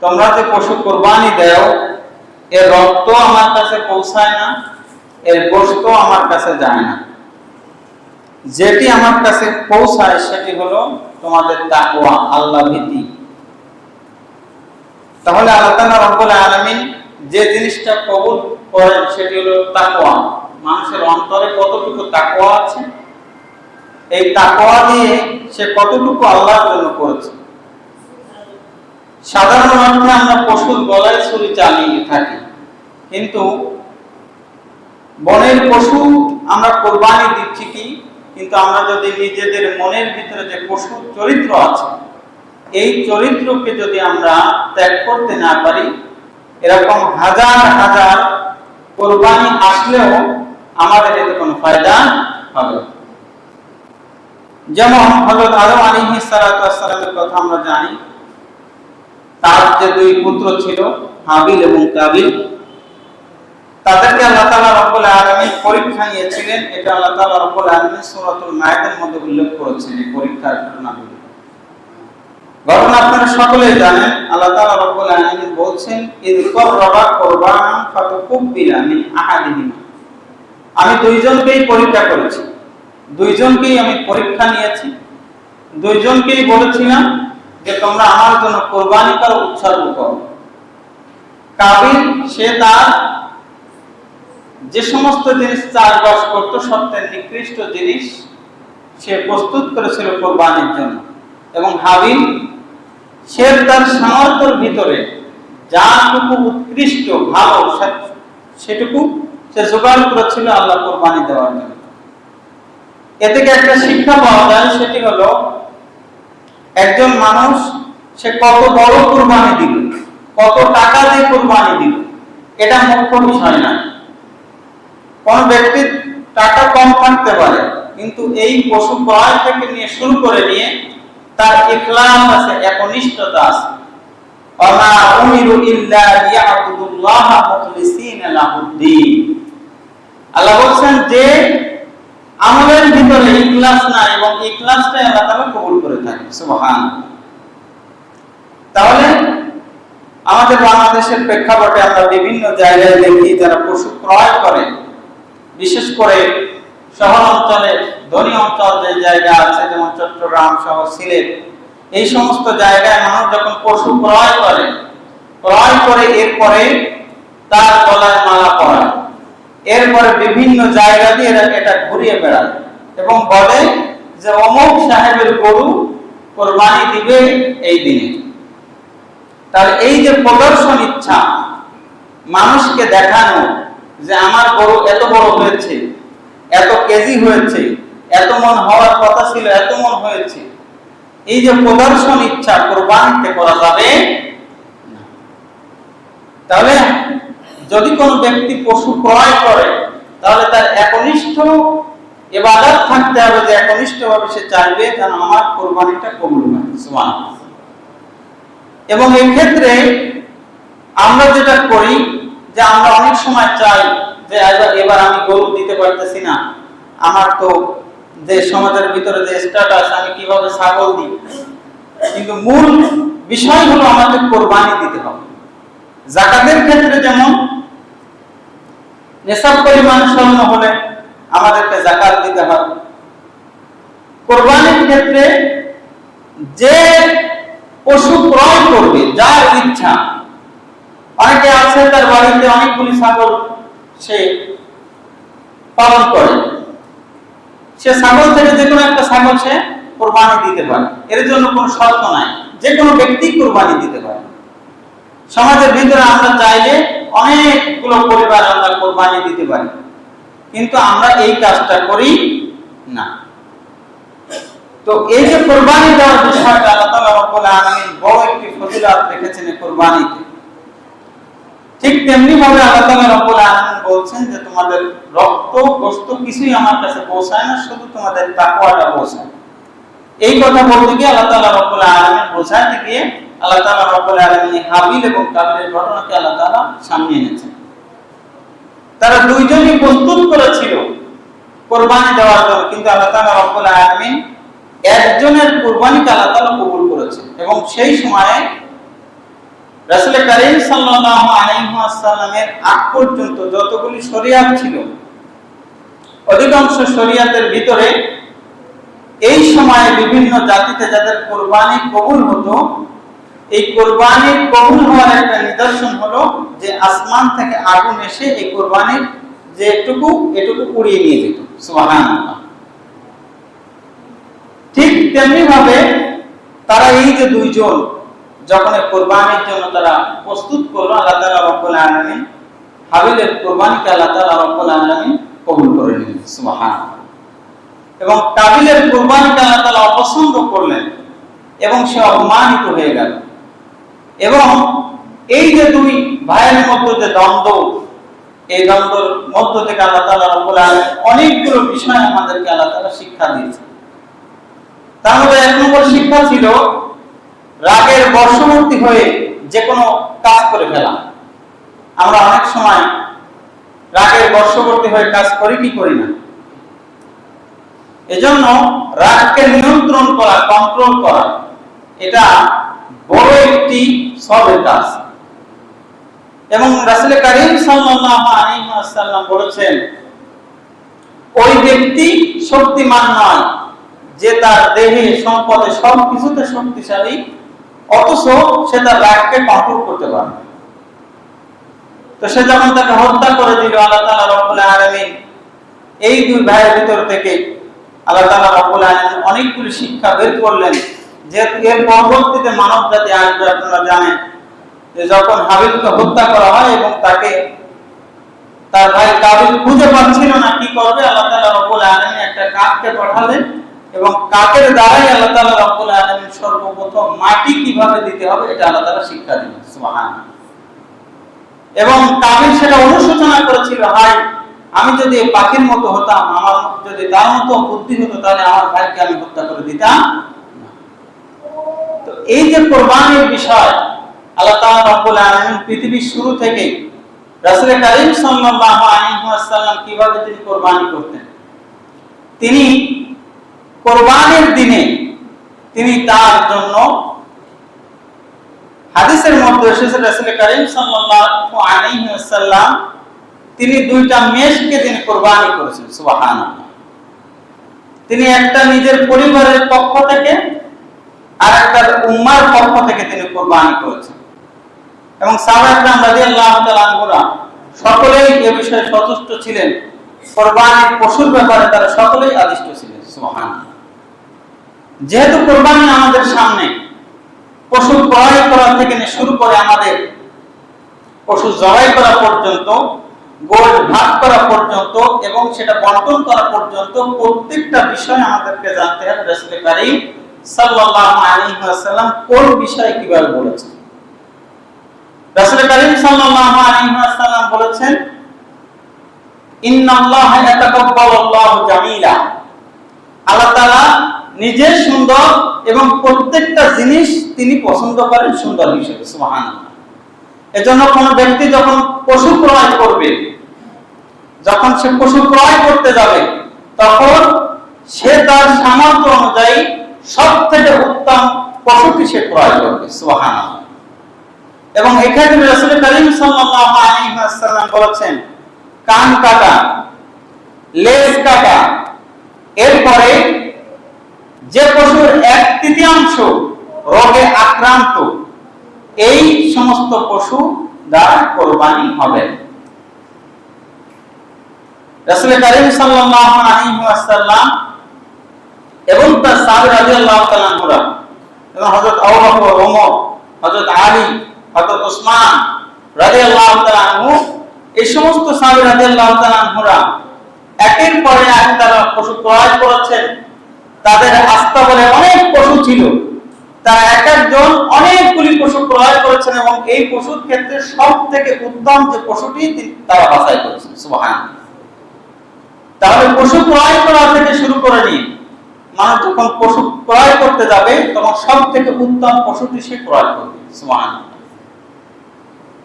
তোমরা যে পশু কোরবানি দেও এর রক্ত আমার কাছে পৌঁছায় না এর গোশত আমার কাছে যায় না। যেটি আমার কাছে পৌঁছায়, সেটি হলো তোমাদের তাকওয়া, আল্লাহ ভীতি। তাহলে আল্লাহ তাআলা রব্বুল আলামিন যে জিনিসটা কবুল করেন, সেটি হলো তাকওয়া। মানুষের অন্তরে কতটুকু তাকওয়া আছে? এই তাকওয়া দিয়ে সে কতটুকু আল্লাহর জন্য করেছে? সাধারণ অর্থে আমরা পশুর গলায় ছুরি চালিয়ে থাকি। কিন্তু বনের পশু আমরা কোরবানি দিচ্ছি কি? কিন্তু আমরা যদি নিজেদের মনের ভিতরে যে পশু চরিত্র আছে, এই চরিত্রকে যদি আমরা ত্যাগ করতে না পারি, এরকম হাজার হাজার কোরবানি আসলেও আমাদের এতে কোনো ফায়দা হবে যেমন হযরত আদম আলাইহিস সালাতু ওয়াস সালামের কথা আমরা জানি তার যে দুই পুত্র ছিল, হাবিল এবং কাবিল, তাদেরকে আল্লাহ তাআলা রব্বুল আলামিন পরীক্ষা নিয়েছিলেন। এটা আল্লাহ তাআলা রব্বুল আলামিন সূরাতুল মায়েদার মধ্যে উল্লেখ করেছেন এই পরীক্ষার ঘটনাগুলো। ঘটনা আপনারা সকলেই জানেন, আল্লাহ তাআলা রব্বুল আলামিন বলছেন আহাদিহিমা। আমি দুইজনকেই পরীক্ষা করেছি। দুইজনকেই আমি পরীক্ষা নিয়েছি। দুইজনকেই বলেছিলাম যে তোমরা আমার জন্য কোরবানি করো উৎসর্গ করো। কাবিল, সে তার যে সমস্ত জিনিস চাষবাস করতো, সত্যের নিকৃষ্ট জিনিস, সে প্রস্তুত করেছিল কোরবানির জন্য। এবং হাবিল, সে তার সামর্থ্যের ভিতরে যাটুকু উৎকৃষ্ট ভালো সেটুকু সে জোগাড় করেছিল আল্লাহ কোরবানি দেওয়ার জন্য। এ থেকে একটা শিক্ষা পাওয়া যায়, সেটি হলো একজন মানুষ, সে কত বড় কোরবানি দিল, কত টাকা দিয়ে কোরবানি দিল, এটা মুখ্য বিষয় না। কোন ব্যক্তির টাকা কম থাকতে পারে, কিন্তু এই পশু ক্রয় থেকে নিয়ে শুরু করে নিয়ে তার ইখলাস আছে, একনিষ্ঠতা আছে। ওমা উমিরু ইল্লা লিয়াবুদুল্লাহ মুখলিসিনা লাহুদ্দিন। আল্লাহ বলছেন, যে আমলের ভিতরে ইখলাস না এবং ইখলাসটাই আল্লাহ তাআলা কবুল করে থাকে। সুবহানাল্লাহ। তাহলে আমাদের বাংলাদেশের প্রেক্ষাপটে আমরা বিভিন্ন জায়গায় দেখি যারা পশু ক্রয় করে। বিশেষ করে শহর অঞ্চলে, ধনী অঞ্চল যে জায়গা আছে, যেমন চট্টগ্রাম সহ সিলেট, এই সমস্ত জায়গায় মানুষ যখন পশু ক্রয় করে ক্রয় করে এরপরে তার গলায় মালা পরায়। এরপরে বিভিন্ন জায়গা দিয়ে এটা ঘুরিয়ে বেড়ায়। এবং বলে যে, অমুক সাহেবের গরু কোরবানি দিবে এই দিনে। তাহলে এই যে প্রদর্শন ইচ্ছা, মানুষকে দেখানো যে, আমার গরু এত বড় হয়েছে, এত কেজি হয়েছে, এত মন হওয়ার কথা ছিল, এত মন হয়েছে। এই যে প্রদর্শন ইচ্ছা, কোরবানিতে করা যাবে। তাহলে যদি কোনো ব্যক্তি পশু ক্রয় করে, তাহলে তার একনিষ্ঠ এবাদত থাকতে হবে যে একনিষ্ঠ ভাবে সে চাইবে যেন আমার কোরবানিটা কবুল হয়। এবং ক্ষেত্রে আমরা যেটা করি যে আমরা অনেক সময় চাই যে এবার- আমি গরু দিতে পারতেছি না। আমার তো যে সমাজের ভিতরে যে স্ট্যাটাস আমি কীভাবে ছাগল দিই? কিন্তু মূল বিষয় হলো আমাদের কোরবানি দিতে হবে। জাকাতের ক্ষেত্রে যেমন নেশাব পরিমাণ স্বর্ণ হলে আমাদেরকে জাকাত দিতে হবে। কোরবানির ক্ষেত্রে যে পশু ক্রয় করবে, যার ইচ্ছা, অনেকে আছে তার বাড়িতে অনেকগুলি ছাগল সে পালন করে। সে ছাগল থেকে যে কোনো একটা ছাগল সে কোরবানি দিতে পারে। এর জন্য কোনো শর্ত নাই। যে কোনো ব্যক্তি কোরবানি দিতে পারে। সমাজের ভিতরে আমরা চাইলে অনেকগুলো পরিবার আমরা কোরবানি দিতে পারি। কিন্তু আমরা এই কাজটা করি না। তো এই যে কোরবানি দেওয়ার বিষয়টা আল্লাহ রব্বুল আলামিন বড় একটি ফজিলত রেখেছেন কোরবানিতে। ঠিক তেমনি ভাবে আল্লাহ রব্বুল আলামিন বলছেন যে তোমাদের রক্ত, গোশত কিছুই আমার কাছে পৌঁছায় না, শুধু তোমাদের তাকওয়াটা পৌঁছায়। এই কথা বলতে গিয়ে আল্লাহ রব্বুল আলামিন বোঝাতে গিয়ে আল্লাহ তাআলা রব্বুল আলামিন হাবিল এবং কাবিলের ঘটনাকে আল্লাহ তাআলা সামনে এনেছেন তারা দুইজনই প্রস্তুত করেছিল কোরবানি দেওয়ার জন্য, কিন্তু আল্লাহ তাআলা রব্বুল আলামিন একজনের কোরবানিকে আল্লাহ তাআলা কবুল করেছেন এবং সেই সময়ে রাসূল করিম সাল্লাল্লাহু আলাইহি ওয়াসাল্লামের আগ পর্যন্ত যতগুলি শরিয়াত ছিল, অধিকাংশ শরিয়াতের ভিতরে এই সময়ে বিভিন্ন জাতিতে যাদের কোরবানি কবুল হতো এই কোরবানির কবুল হওয়ার একটা নিদর্শন হলো যে আসমান থেকে আগুন এসে এই কোরবানির যে এটুকু এটুকু উড়িয়ে নিয়ে যেত। সুবহানাল্লাহ। ঠিক তেমনি ভাবে তারা এই যে দুইজন, যখন কোরবানির জন্য তারা প্রস্তুত করল, আল্লাহ তাআলা রব্বুল আলামিন, হাবিলের কোরবানিকে আল্লাহ তাআলা রব্বুল কবুল করে নিলেন এবং কাবিলের কোরবানিকে আল্লাহ তাআলা অপছন্দ করলেন এবং সে অপমানিত হয়ে গেল। এবং এই যে দুই ভাইয়ের মধ্যে যে দ্বন্দ্ব, এই দ্বন্দ্বের মধ্য থেকে আল্লাহ তাআলা রব্বুল অনেকগুলো বিষয় আমাদেরকে আল্লাহ তাআলা শিক্ষা দিয়েছে মধ্যে এক নম্বর শিক্ষা ছিল, রাগের বর্ষবর্তী হয়ে যে কোনো কাজ করে ফেলা। আমরা অনেক সময় রাগের বর্ষবর্তী হয়ে কাজ করি কি করি না? এজন্য রাগকে নিয়ন্ত্রণ করা কন্ট্রোল করা, এটা বড় একটি সবের এবং রাসূল করিম সাল্লাল্লাহু আলাইহি ওয়াসাল্লাম বলেছেন, ওই ব্যক্তি শক্তিমান নয় যে তার দেহে সম্পদে সব কিছুতে শক্তিশালী, অথচ সে তার রাগকে কন্ট্রোল করতে পারে। তো সে যখন তাকে হত্যা করে দিল, আল্লাহ তাআলা রব্বুল এই দুই ভাইয়ের ভিতর থেকে আল্লাহ তাআলা রব্বুল অনেকগুলি শিক্ষা বের করলেন। যে এর পরবর্তীতে মানব জাতি আসবে আপনারা জানেন যে যখন হত্যা করা হয় এবং তাকে তার ভাই কাবিল খুঁজে পাচ্ছিল না কি করবে, আল্লাহ রব্বুল একটা কাককে পাঠালেন এবং কাকের দ্বারাই আল্লাহ রব্বুল সর্বপ্রথম মাটি কীভাবে দিতে হবে এটা আল্লাহ শিক্ষা এবং কাবিল সেটা অনুশোচনা করেছিল হাই আমি যদি পাখির মতো হতাম, আমার যদি তার মতো বুদ্ধি হতো, তাহলে আমার ভাইকে আমি হত্যা করে দিতাম। এই যে কোরবানির বিষয়, আল্লাহ তাআলা রব্বুল আলামিন পৃথিবীর শুরু থেকে রাসূল করিম সাল্লাল্লাহু আলাইহি ওয়াসাল্লাম কীভাবে তিনি কোরবানি করতেন? তিনি কোরবানির দিনে তিনি তার জন্য হাদিসের মধ্যে এসেছে রাসূল করিম সাল্লাল্লাহু আলাইহি ওয়াসাল্লাম, তিনি দুইটা মেষকে তিনি কোরবানি করেছেন, সুবহানাল্লাহ। তিনি একটা নিজের পরিবারের পক্ষ থেকে আর একটা উম্মার পক্ষ থেকে তিনি কোরবানি করেছেন। এবং আনহুরা সকলেই এ বিষয়ে সচেষ্ট ছিলেন। কোরবানির পশুর ব্যাপারে তারা সকলেই আদিষ্ট ছিলেন যেহেতু কোরবানি আমাদের সামনে, পশু ক্রয় করা থেকে শুরু করে আমাদের, পশু জবাই করা পর্যন্ত গোল ভাগ করা পর্যন্ত এবং সেটা বন্টন করা পর্যন্ত প্রত্যেকটা বিষয় আমাদেরকে জানতে হবে রাসূল সাল্লাল্লাহু আলাইহি ওয়াসাল্লাম কোন বিষয় কীভাবে বলেছেন? রাসূল করিম সাল্লাল্লাহু আলাইহি ওয়াসাল্লাম বলেছেন, ইন্নাল্লাহা ইয়াতাকাব্বালু জামিলা। আল্লাহ তাআলা নিজে সুন্দর এবং প্রত্যেকটা জিনিস তিনি পছন্দ করেন সুন্দর হিসেবে, সুবহানাল্লাহ। এজন্য কোন ব্যক্তি যখন পশু ক্রয় করবে, যখন সে পশু ক্রয় করতে যাবে, তখন সে তার সামর্থ্য অনুযায়ী সব থেকে উত্তম পশুটি সে ক্রয় করবে? এবং এখানে করিম সাল্লাল্লাহু আলাইহি ওয়াসাল্লাম বলেছেন, কান কাটা, লেজ কাটা, এরপরে যে পশুর এক তৃতীয়াংশ রোগে আক্রান্ত, এই সমস্ত পশু দ্বারা কোরবানি হবে। রাসূল করিম সাল্লাল্লাহু আলাইহি ওয়াসাল্লাম এবং তার সাহাবী রাদিয়াল্লাহু তাআলা আনহুরা এবং হযরত আবু ওমর, হযরত আলী, হযরত ওসমান রাদিয়াল্লাহু তাআলা আনহু, এই সমস্ত সাহাবী রাদিয়াল্লাহু তাআলা আনহুরা একের পরে এক তারা পশু ক্রয় করেছেন। তাদের আস্থা বলে অনেক পশু ছিল। তারা এক একজন অনেকগুলি পশু ক্রয় করেছেন এবং এই পশুর ক্ষেত্রে সব থেকে উত্তম যে পশুটি তারা বাছাই করেছেন। তাহলে পশু ক্রয় করা থেকে শুরু করে নিয়ে মানুষ যখন পশু ক্রয় করতে যাবে, তখন সব থেকে উত্তম পশুটি সে ক্রয় করবে। সুবহানাল্লাহ।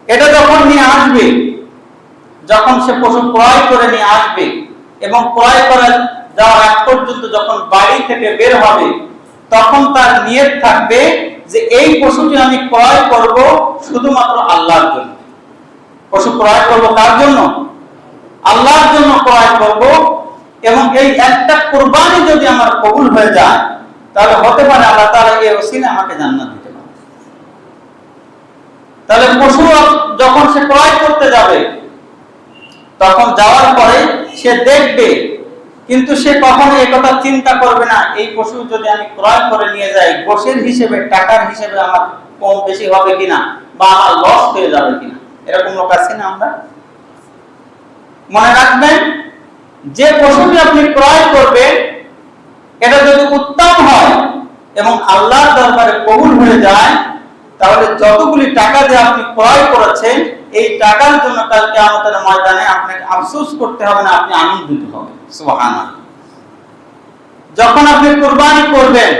এটা যখন নিয়ে আসবে, যখন সে পশু ক্রয় করে নিয়ে আসবে এবং ক্রয় করা যাওয়ার আগ পর্যন্ত যখন বাড়ি থেকে বের হবে, তখন তার নিয়ত থাকবে যে এই পশুটি আমি ক্রয় করব শুধুমাত্র আল্লাহর জন্য। পশু ক্রয় করব কার জন্য? আল্লাহর জন্য ক্রয় করব এবং এই একটা কোরবানি যদি আমার কবুল হয়ে যায়, তাহলে হতে পারে আল্লাহ তাআলা এই ওসিলে আমাকে জান্নাত দিতে পারে তাহলে পশু যখন সে ক্রয় করতে যাবে, তখন যাওয়ার পরে সে দেখবে, কিন্তু সে কখনো কথা চিন্তা করবে না, এই পশু যদি আমি ক্রয় করে নিয়ে যাই, গোশের হিসেবে, টাকার হিসেবে আমার কম বেশি হবে কিনা বা আমার লস হয়ে যাবে কিনা? এরকম লোক আছে না আমরা? মনে রাখবেন যে পশুটি আপনি ক্রয় করবেন, এটা যদি উত্তম হয় এবং আল্লাহর দরবারে কবুল হয়ে যায়, তাহলে যতগুলি টাকা দিয়ে আপনি ক্রয় করেছেন, এই টাকার জন্য কালকে আমাদের ময়দানে আপনাকে আফসোস করতে হবে না, আপনি আনন্দিত হবেন। সুবহানাল্লাহ। যখন আপনি কুরবানি করবেন,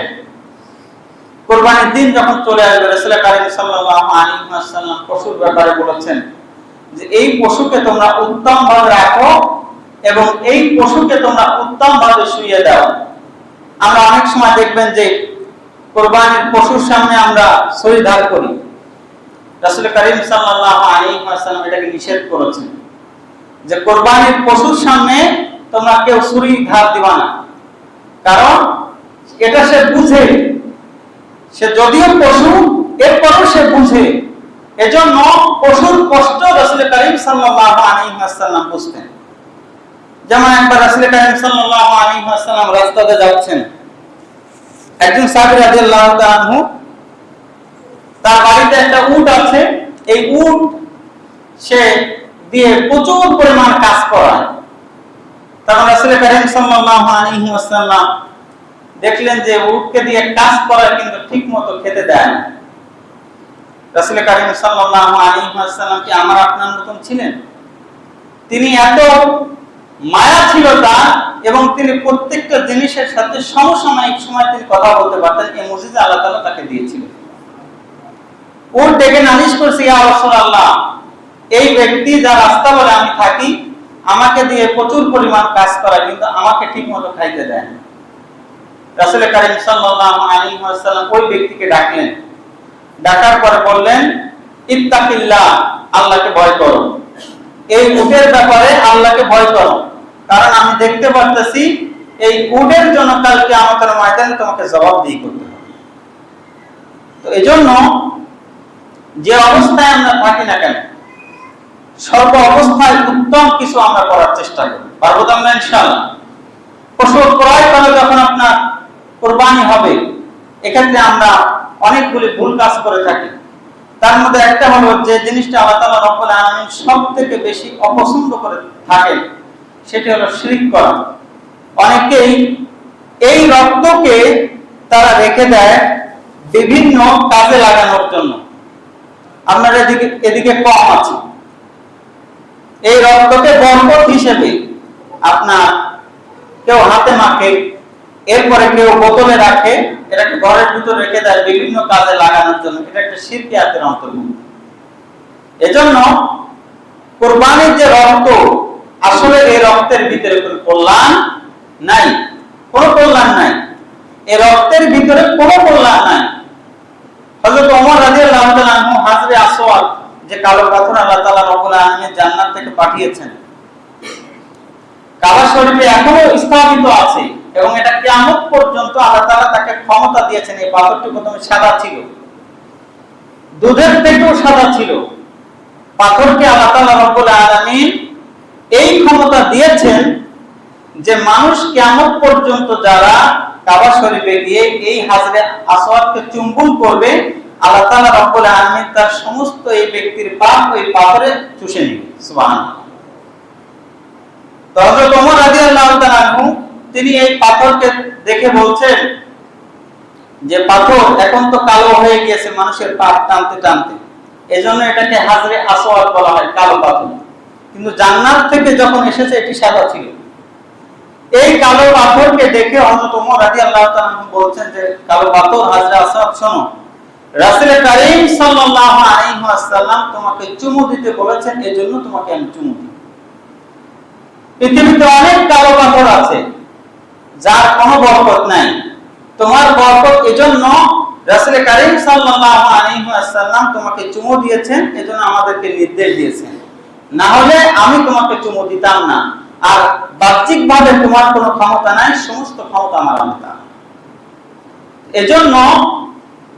কোরবানির দিন যখন চলে আসবে, রাসূল কারীম সাল্লাল্লাহু আলাইহি ওয়াসাল্লাম পশুর ব্যাপারে বলেছেন যে, এই পশুকে তোমরা উত্তম ভাবে রাখো এবং এই পশুকে তোমরা উত্তম ভাবে শুইয়ে দাও। আমরা অনেক সময় দেখবেন যে কোরবানির পশুর সামনে আমরা ছড়ি ধার করি। রাসূল কারীম এটাকে নিষেধ করেছেন যে কোরবানির পশুর সামনে তোমরা কেউ ছুরি ধার দিবা না। কারণ এটা সে বুঝে। সে যদিও পশু, এরপরও সে বুঝে। এজন্য পশুর কষ্ট রাসূল কারীম সাল্লাল্লাহু আলাইহি ওয়াসাল্লাম বুঝতেন। যেমন একবার রাসূল কারীম সাল্লাল্লাহু আলাইহি ওয়াসাল্লাম রাস্তাতে যাচ্ছেন। একজন সাহাবী রাদিয়াল্লাহু তাআলা তার বাড়িতে একটা উট আছে, এই উট সে দিয়ে প্রচুর পরিমাণ কাজ করায়। তখন রাসূল কারীম সাল্লাল্লাহু আলাইহি ওয়াসাল্লাম দেখলেন যে উটকে দিয়ে কাজ করার কিন্তু ঠিক মতো খেতে দেয় না। রাসূল কারীম সাল্লাল্লাহু আলাইহি ওয়াসাল্লাম কি, আমার আপনার মতন ছিলেন? তিনি এত মায়া ছিল তার এবং তিনি প্রত্যেকটা জিনিসের সাথে সমসাময়িক সময় তিনি কথা বলতে পারতেন। এই মুজিজা আল্লাহ তাআলা তাকে দিয়েছিলেন উট ডেকে নালিশ করছে, ইয়া রাসূলুল্লাহ, এই ব্যক্তি যা রাস্তা বলে আমি থাকি, আমাকে দিয়ে প্রচুর পরিমাণ কাজ করায়, কিন্তু আমাকে ঠিক মতো খাইতে দেয় না। রাসূল কারীম সাল্লাল্লাহু আলাইহি ওয়াসাল্লাম ওই ব্যক্তিকে ডাকলেন। ডাকার পরে বললেন, ইত্তাকিল্লাহ, আল্লাহকে ভয় করো। এই উটের ব্যাপারে আল্লাহকে ভয় করো। কারণ আমি দেখতে পারতেছি, এই উটের জন্য কালকে আমাদের ময়দানে তোমাকে জবাব দিয়ে করতে হবে। তো এজন্য যে অবস্থায় আমরা থাকি না কেন, সর্ব অবস্থায় উত্তম কিছু আমরা করার চেষ্টা করি। পারব তো আমরা ইনশাআল্লাহ? পশু ক্রয় করে যখন আপনার কোরবানি হবে, এক্ষেত্রে আমরা অনেকগুলি ভুল কাজ করে থাকি। তার মধ্যে একটা হলো যে জিনিসটা আল্লাহ তাআলা রব্বুল আলামিন সবথেকে বেশি অপছন্দ করে থাকেন, সেটি হলো শিরক করা। অনেকেই এই রক্তকে তারা রেখে দেয় বিভিন্ন কাজে লাগানোর জন্য। আপনার এদিকে এদিকে কম আছে। এই রক্তকে বরকত হিসেবে আপনার কেউ হাতে মাখে এরপরে কেউ বোতলে রাখে, এটাকে ঘরের ভিতর রেখে দেয় বিভিন্ন কাজে লাগানোর জন্য। এটা একটা শিরকিয়াতের অন্তর্ভুক্ত। এজন্য কোরবানির যে রক্ত, আসলে এই রক্তের ভিতরে কোনো কল্যাণ নাই। কোনো কল্যাণ নাই। এই রক্তের ভিতরে কোনো কল্যাণ নাই। হযরত ওমর রাদিয়াল্লাহু তাআলা আনহু হাজরে আসওয়াদ, যে কালো পাথর আল্লাহ তাআলা রব্বুল আলামিন জান্নাত থেকে পাঠিয়েছেন। কাবা শরীফে এখনও স্থাপিত আছে। এবং এটা কিয়ামত পর্যন্ত আল্লাহ তাআলা তাকে ক্ষমতা দিয়েছেন, এই পাথরটি প্রথমে সাদা ছিল। দুধের থেকেও সাদা ছিল। পাথরকে আল্লাহ তাআলা রব্বুল আলামিন এই ক্ষমতা দিয়েছেন যে মানুষ কিয়ামত পর্যন্ত যারা কাবা শরীফে গিয়ে এই হাজরে আসওয়াদকে চুম্বন করবে, আল্লাহ তাআলা রব্বুল আলামিন তার সমস্ত এই ব্যক্তির পাপ ওই পাথরে চুষে নেবে। সুবহানাল্লাহ। তো হযরত ওমর রাদিয়াল্লাহু তাআলা তিনি এই পাথরকে দেখে বলছেন যে পাথর এখন তো কালো হয়ে গিয়েছে, মানুষের পাপ টানতে টানতে। এজন্য এটাকে হাজরে আসওয়াদ বলা হয়, কালো পাথর। কিন্তু জান্নাত থেকে যখন এসেছে, এটি সাদা ছিল। এই কালো পাথরকে দেখে হযরত ওমর রাদিয়াল্লাহু তাআলা বলছেন যে, কালো পাথর, হাজরে আসওয়াদ, শোনো। রাসূল কারীম সাল্লাল্লাহু আলাইহি ওয়াসাল্লাম তোমাকে চুমু দিতে বলেছেন, এজন্য তোমাকে আমি চুমু দিই। পৃথিবীতে অনেক কালো পাথর আছে। যার কোনো বরকত নাই। তোমার বরকত এজন্য রাসূল সাল্লাল্লাহু আলাইহি ওয়াসাল্লাম তোমাকে চুমু দিয়েছেন, এজন্য আমাদেরকে নির্দেশ দিয়েছেন। না হলে আমি তোমাকে চুমু দিতাম না। আর তোমার কোনো ক্ষমতা নাই, সমস্ত ক্ষমতা আমার এজন্য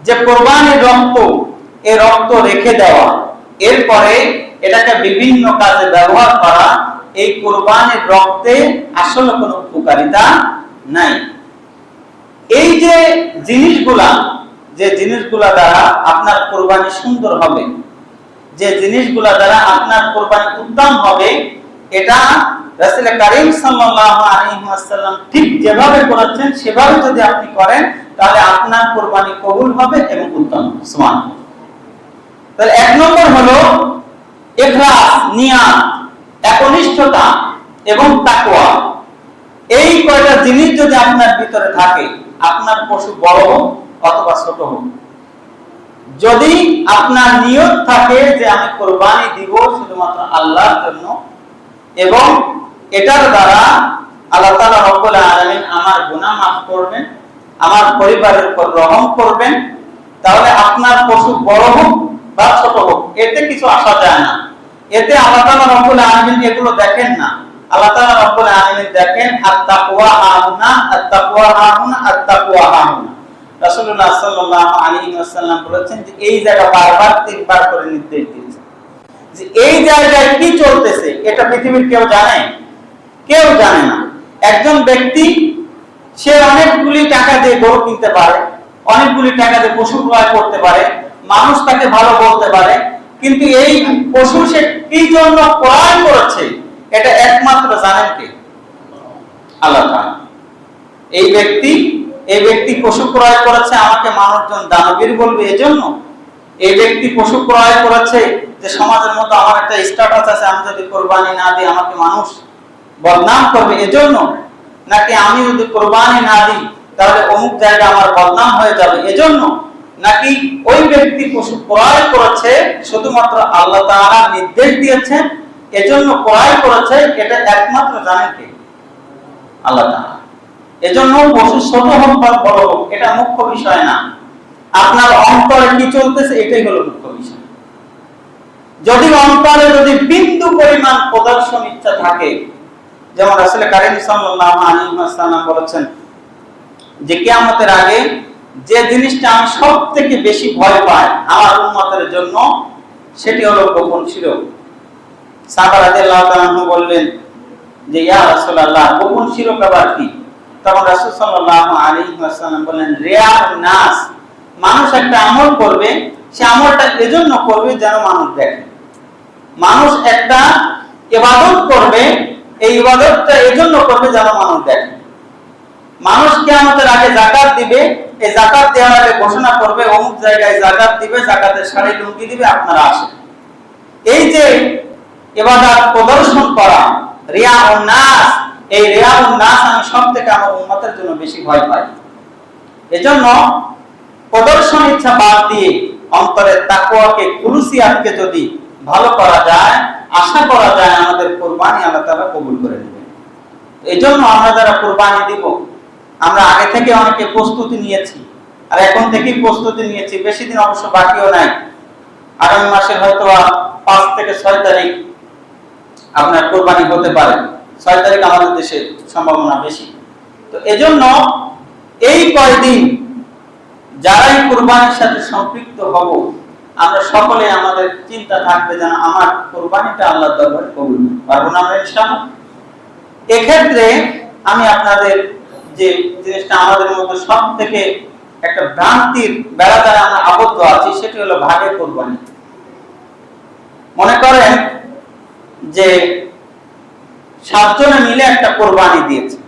যে কোরবানির রক্ত এই রক্ত রেখে দেওয়া, এরপরে এটাকে বিভিন্ন কাজে ব্যবহার করা, এই কোরবানির রক্তে আসলে কোনো উপকারিতা নাই। এই যে জিনিসগুলা যে জিনিসগুলা দ্বারা আপনার কোরবানি সুন্দর হবে, যে জিনিসগুলা দ্বারা আপনার কোরবানি উত্তম হবে, এটা রাসূল কারীম সাল্লাল্লাহু আলাইহি ওয়াসাল্লাম ঠিক যেভাবে করেছেন, সেভাবে যদি আপনি করেন, তাহলে আপনার কোরবানি কবুল হবে এবং উত্তম সুবহানাল্লাহ। তাহলে এক নম্বর হলো ইখলাস, নিয়াত, একনিষ্ঠতা এবং তাকওয়া। এই কয়টা জিনিস যদি আপনার ভিতরে থাকে, আপনার পশু বড় হোক অথবা ছোট হোক, যদি আপনার নিয়ত থাকে যে আমি কোরবানি দিব শুধুমাত্র আল্লাহর জন্য এবং এটার দ্বারা আল্লাহ তাআলা রব্বুল আলামিন আমার গুনাহ মাফ করবেন, আমার পরিবারের উপর রহম করবেন, তাহলে আপনার পশু বড় হোক বা ছোট হোক, এতে কিছু আসা যায় না। এতে আল্লাহ তাআলা রব্বুল আলামিন এগুলো দেখেন না। আল্লাহ তাআলা রব্বুল আলামিন দেখেন, আত-তাকওয়া হাহুনা আত-তাকওয়া হাহুনা আত-তাকওয়া হাহুনা। রাসূলুল্লাহ সাল্লাল্লাহু আলাইহি ওয়াসাল্লাম বলেছেন যে, এই জায়গা বারবার তিনবার করে নির্দেশ দিয়েছেন যে, এই জায়গায় কি চলতেছে, এটা পৃথিবীর কেউ জানে? কেউ জানে না। একজন ব্যক্তি, সে অনেকগুলি টাকা দিয়ে গরু কিনতে পারে, অনেকগুলি টাকা দিয়ে পশু ক্রয় করতে পারে, মানুষ তাকে ভালো বলতে পারে, কিন্তু এই পশু সে কি জন্য ক্রয় করেছে এটা একমাত্র জানেন কে? আল্লাহ এই ব্যক্তি এই ব্যক্তি পশু ক্রয় করেছে, আমাকে মানুষজন দানবীর বলবে, এজন্য এই ব্যক্তি পশু ক্রয় করেছে যে সমাজের মতো আমার একটা স্ট্যাটাস আছে, আমি যদি কোরবানি না দিই, আমাকে মানুষ বদনাম করবে, এজন্য নাকি আমি যদি কোরবানি না দিই, তাহলে অমুক জায়গা আমার বদনাম হয়ে যাবে, এজন্য নাকি ওই ব্যক্তি পশু ক্রয় করেছে, শুধুমাত্র আল্লাহ তাআলা নির্দেশ দিয়েছেন এজন্য ক্রয় করেছে এটা একমাত্র জানেন কে? আল্লাহ এজন্য পশু ছোট হোক বা বড় হোক, এটা মুখ্য বিষয় না। আপনার অন্তরে কি চলতেছে, এটাই হলো মুখ্য বিষয়। যদি অন্তরে যদি বিন্দু পরিমাণ প্রদর্শন ইচ্ছা থাকে, যেমন আসলে কারিম সাল্লাল্লাহু আলাইহি ওয়াসাল্লাম বলেছেন যে কিয়ামতের আগে যে জিনিসটা আমি সব থেকে বেশি ভয় পাই আমার উম্মতের জন্য, সেটি হলো গোপন তাআলা মানুষ একটা আমল করবে, সে আমলটা এজন্য করবে যেন মানুষ দেখে। মানুষ একটা ইবাদত করবে, এই ইবাদতটা এজন্য করবে যেন মানুষ দেখে। মানুষ কিয়ামতের আগে যাকাত দিবে, এই জাকাত দেওয়ার আগে ঘোষণা করবে, অমুক জায়গায় যাকাত দিবে, যাকাতের শাড়ি লুঙ্গি দিবে, আপনারা আসেন। এই যে ইবাদত প্রদর্শন করা, রিয়া নাস, এই রিয়া নাস আমি সব থেকে আমার উম্মতের জন্য বেশি ভয় পাই। এজন্য প্রদর্শন ইচ্ছা বাদ দিয়ে অন্তরের তাকওয়াকে কুলুসিয়াতকে যদি ভালো করা যায়, আশা করা যায়, আমাদের কোরবানি আল্লাহ তাআলা কবুল করে নেবেন এই জন্য আমরা যারা কোরবানি দিব, আমরা আগে থেকে অনেকে প্রস্তুতি নিয়েছি, আর এখন থেকেই প্রস্তুতি নিয়েছি, বেশি দিন অবশ্য বাকিও নাই। আগামী মাসে হয়তো পাঁচ থেকে ছয় তারিখ আপনার কোরবানি হতে পারে। ছয় তারিখ আমাদের দেশে সম্ভাবনা বেশি। তো এজন্য এই কয়দিন যারাই কোরবানির সাথে সম্পৃক্ত হব, আমরা সকলে আমাদের চিন্তা থাকবে যেন আমার কোরবানিটা আল্লাহ দরবারে কবুল পারব না আমরা ইনশাআল্লাহ? এক্ষেত্রে আমি আপনাদের যে জিনিসটা আমাদের মধ্যে সব থেকে একটা ভ্রান্তির বেড়া দ্বারা আমরা আবদ্ধ আছি, সেটি হলো ভাগে কোরবানি। মনে করেন যে সাতজনে মিলে একটা কোরবানি দিয়েছে।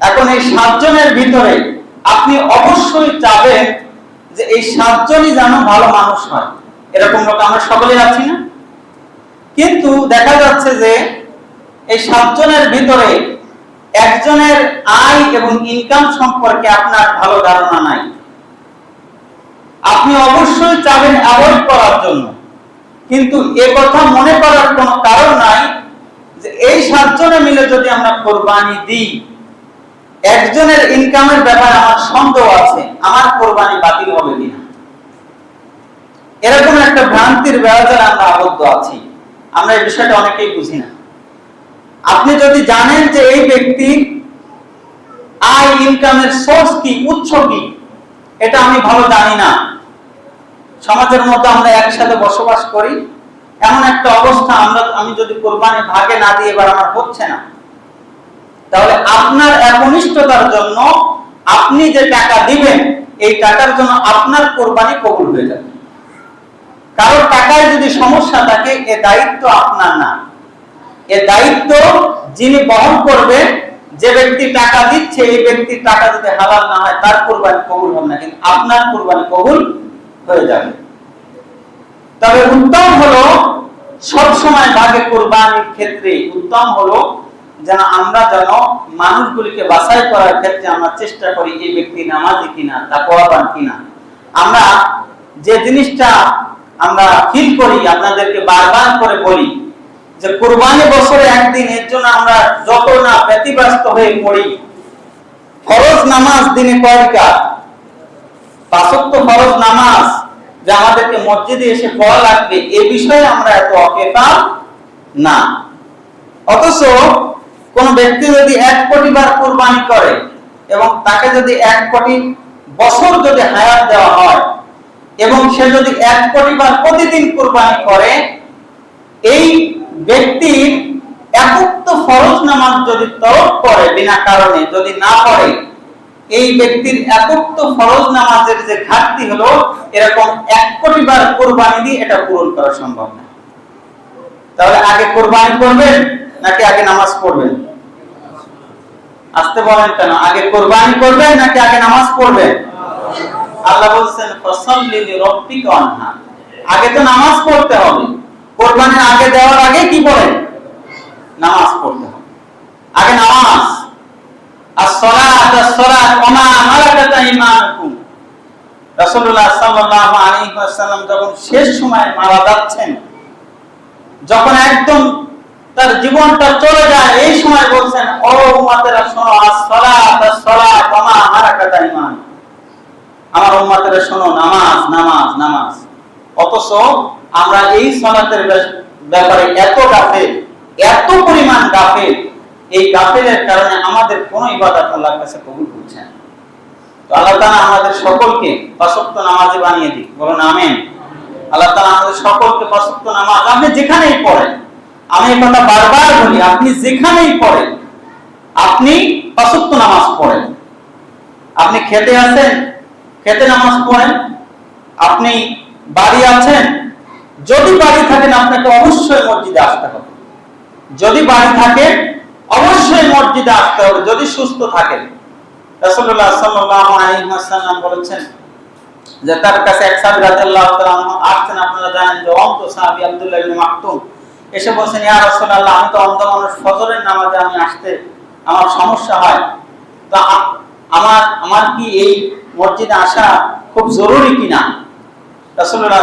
এখন এই সাতজনের ভিতরে আপনি অবশ্যই চাবেন যে এই সাতজনই যেন ভালো মানুষ হয়। এরকম লোক আমরা সকলে আছি না? কিন্তু দেখা যাচ্ছে যে এই সাতজনের ভিতরে একজনের আয় এবং ইনকাম সম্পর্কে আপনার ভালো ধারণা নাই। আপনি অবশ্যই চাবেন অ্যাভয়েড করার জন্য। কিন্তু এ কথা মনে করার কোনো কারণ নাই যে এই সাতজনে মিলে যদি আমরা কোরবানি দিই, একজনের ইনকামের ব্যাপারে আমার সন্দেহ আছে, আমার কোরবানি বাতিল হবে কিনা? এরকম একটা ভ্রান্তির ব্যবধান আমরা আবদ্ধ আছি। আমরা এই বিষয়টা অনেকেই বুঝি না। আপনি যদি জানেন যে এই ব্যক্তি আয় ইনকামের সোর্স কি, উৎস কি, এটা আমি ভালো জানি না। সমাজের মধ্যে আমরা একসাথে বসবাস করি, এমন একটা অবস্থা আমরা, আমি যদি কোরবানি ভাগে না দিয়ে এবার আমার হচ্ছে না। তাহলে আপনার একনিষ্ঠতার জন্য আপনি যে টাকা দিবেন, এই টাকার জন্য আপনার কোরবানি কবুল হয়ে যাবে। কারোর টাকায় যদি সমস্যা থাকে, এ দায়িত্ব আপনার না। এ দায়িত্ব যিনি বহন করবে, যে ব্যক্তি টাকা দিচ্ছে, এই ব্যক্তির টাকা যদি হালাল না হয়, তার কোরবানি কবুল হবে না। কিন্তু আপনার কোরবানি কবুল হয়ে যাবে। তবে উত্তম হলো সব সময় ভাগে কোরবানির ক্ষেত্রে উত্তম হলো যেন আমরা যেন মানুষগুলিকে বাছাই করার ক্ষেত্রে আমরা চেষ্টা করি এই ব্যক্তি নামাজি কিনা, তাকওয়াবান কিনা। আমরা যে জিনিসটা আমরা ফিল করি, আপনাদেরকে বারবার করে বলি যে কোরবানি বছরে একদিন, এর জন্য আমরা যত না ব্যতিব্যস্ত হয়ে পড়ি, ফরজ নামাজ দিনে কয়টা? পাঁচক্ত ফরজ নামাজ যে আমাদেরকে মসজিদে এসে পড়া লাগবে, এ বিষয়ে আমরা এত অকেতা না। অথচ কোন ব্যক্তি যদি এক কোটি বার কোরবানি করে এবং তাকে যদি এক কোটি বছর যদি হায়াত দেওয়া হয় এবং সে যদি এক কোটি বার প্রতিদিন কোরবানি করে, এই ব্যক্তির একক ফরজ নামাজ যদি তরক করে বিনা কারণে, যদি না পড়ে এই ব্যক্তির একক ফরজ নামাজের যে ঘাটতি হলো, এরকম এক কোটি বার কোরবানি দিয়ে এটা পূরণ করা সম্ভব না। তাহলে আগে কোরবানি করবেন নাকি আগে নামাজ পড়বেন? আসতে বলেন কেন? আগে কোরবানি করবেন নাকি আগে নামাজ পড়বেন? আল্লাহ বলছেন, ফসল্লি লিরাব্বিকা ওয়ানহার আগে তো নামাজ পড়তে হবে। কোরবানির আগে দেওয়ার আগে কি বলেন? নামাজ পড়তে হবে। আগে নামাজ। যখন শেষ মারা যাচ্ছেন, যখন একদম তার জীবনটা চলে যায়, এই সময় বলছেন আমার উম্মতেরা শোনো, নামাজ নামাজ নামাজ। অথচ আমরা এই সালাতের ব্যাপারে এত গাফেল, এত পরিমাণ গাফেল এই গাফেলের কারণে আমাদের কোন ইবাদত আল্লাহর কাছে কবুল করছে না। তো আল্লাহ তাআলা আমাদের সকলকে পাঁচওয়াক্ত নামাজে বানিয়ে দিক। বলুন আমিন। আল্লাহ তাআলা আমাদের সকলকে পাঁচওয়াক্ত নামাজ আপনি যেখানেই পড়েন, আমি এই কথা বারবার বলি, আপনি যেখানেই পড়েন, আপনি পাঁচওয়াক্ত নামাজ পড়েন। আপনি খেতে আছেন, খেতে নামাজ পড়েন। আপনি বাড়ি আছেন, যদি বাড়ি থাকেন, আপনাকে অবশ্যই মসজিদে আসতে হবে। যদি বাড়ি থাকে অবশ্যই মসজিদে আসতে হবে, যদি সুস্থ থাকেন। বলেছেন যে, তার কাছে এক আসছেন, আপনারা জানেন যে মাকতুম এসে বলছেন, ইয়া আমি তো মানুষ, ফজরের নামাজে আমি আসতে, আমার সমস্যা হয়। তো আমার আমার কি এই মসজিদে আসা খুব জরুরি কিনা? রাসূলুল্লাহ